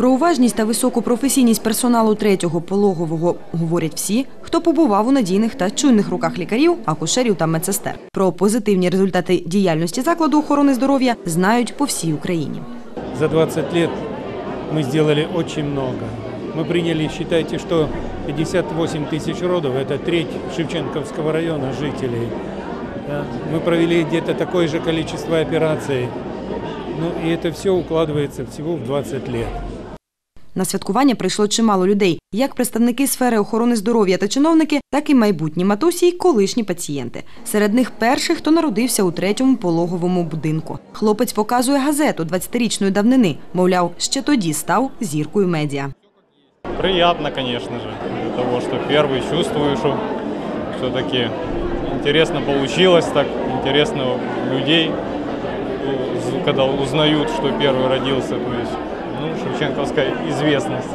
Про уважність та високу професійність персоналу третього пологового говорять всі, хто побував у надійних та чуйних руках лікарів, акушерів та медсестер. Про позитивні результати діяльності закладу охорони здоров'я знають по всій Україні. За 20 лет мы сделали очень много. Мы приняли, считайте, что 58 тысяч родов, это треть Шевченковского района жителей. Да. Мы провели где-то такое же количество операций. Ну и это все укладывается всего в 20 лет. На святкування прийшло чимало людей, як представники сфери охорони здоров'я та чиновники, так і майбутні матусі й колишні пацієнти. Серед них перший, хто народився у третьому пологовому будинку. Хлопець показує газету 20-річної давнини. Мовляв, ще тоді став зіркою медіа. Конечно же, для того, что первый чувствую, что все-таки интересно получилось, так интересно людей, уз- когда узнают, что первый родился, то ну, шевченковская известность.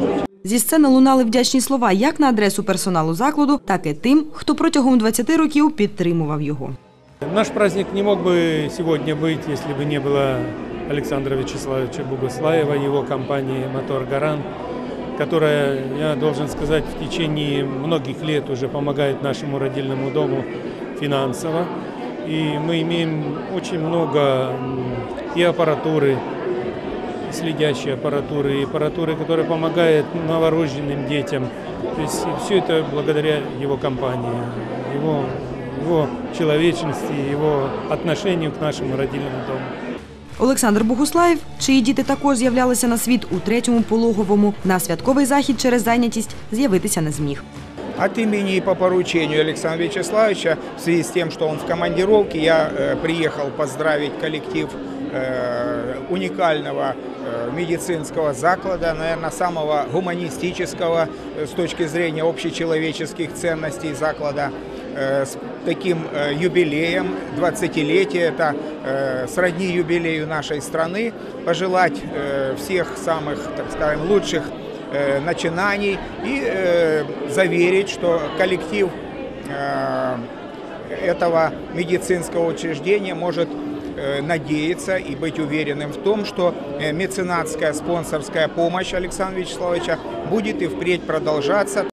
Зі сцени лунали вдячні слова як на адресу персоналу закладу, так і тим, хто протягом 20 років підтримував його. Наш праздник не мог бы сегодня быть, если бы не было Александра Вячеславовича Бугослаева, его компании «Мотор Гарант», которая, я должен сказать, в течение многих лет уже помогает нашему родильному дому финансово. И мы имеем очень много м, и аппаратуры, и следящей аппаратуры, и аппаратуры, которая помогает новорожденным детям. То есть все это благодаря его компании, его, его человечности, его отношению к нашему родильному дому. Олександр Богуслаєв, чиї діти також з'являлися на світ у третьому пологовому, на святковий захід через зайнятість з'явитися не зміг. От имени и по поручению Александра Вячеславовича, в связи с тем, что он в командировке, я э, приехал поздравить коллектив э, уникального э, медицинского заклада, наверное, самого гуманистического э, с точки зрения общечеловеческих ценностей заклада, э, с таким э, юбилеем, 20-летие, это э, сродни юбилею нашей страны, пожелать э, всех самых, так скажем, лучших э, начинаний и э, заверить, что коллектив э, этого медицинского учреждения может э, надеяться и быть уверенным в том, что э, меценатская спонсорская помощь Александра Вячеславовича будет и впредь продолжаться.